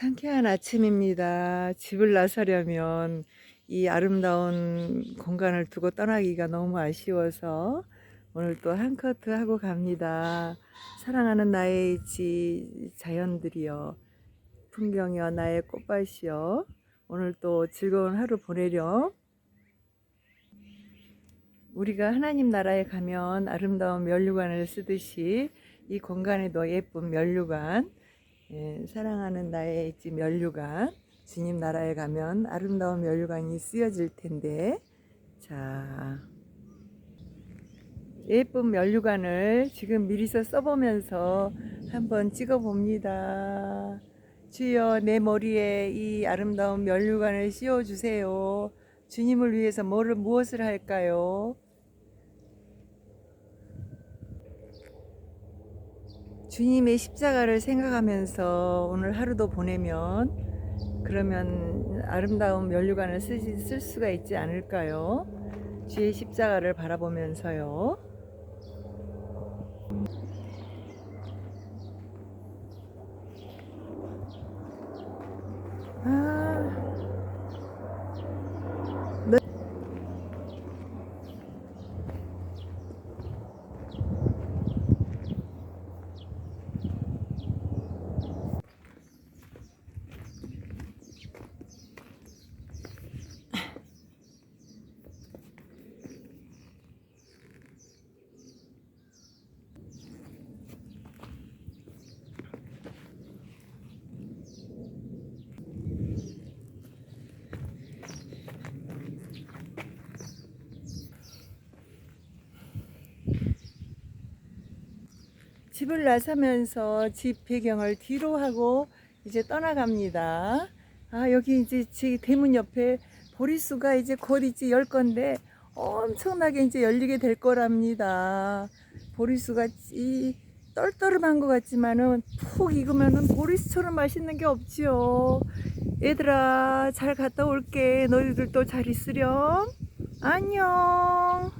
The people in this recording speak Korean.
상쾌한 아침입니다. 집을 나서려면 이 아름다운 공간을 두고 떠나기가 너무 아쉬워서 오늘 또 한 커트 하고 갑니다. 사랑하는 나의 지 자연들이여, 풍경이여, 나의 꽃밭이여, 오늘 또 즐거운 하루 보내렴. 우리가 하나님 나라에 가면 아름다운 면류관을 쓰듯이 이 공간에도 예쁜 면류관, 예, 사랑하는 나의 집 면류관, 주님 나라에 가면 아름다운 면류관이 쓰여질 텐데, 자, 예쁜 면류관을 지금 미리서 써보면서 한번 찍어봅니다. 주여 내 머리에 이 아름다운 면류관을 씌워주세요. 주님을 위해서 뭐를 무엇을 할까요? 주님의 십자가를 생각하면서 오늘 하루도 보내면 그러면 아름다운 면류관을 쓸 수가 있지 않을까요? 주의 십자가를 바라보면서요. 아, 집을 나서면서 집 배경을 뒤로 하고 이제 떠나갑니다. 아, 여기 이제 제 대문 옆에 보리수가 이제 곧 이제 열 건데 엄청나게 이제 열리게 될 거랍니다. 보리수가 이 떨떠름한 것 같지만은 푹 익으면은 보리수처럼 맛있는 게 없지요. 얘들아, 잘 갔다 올게. 너희들도 잘 있으렴. 안녕.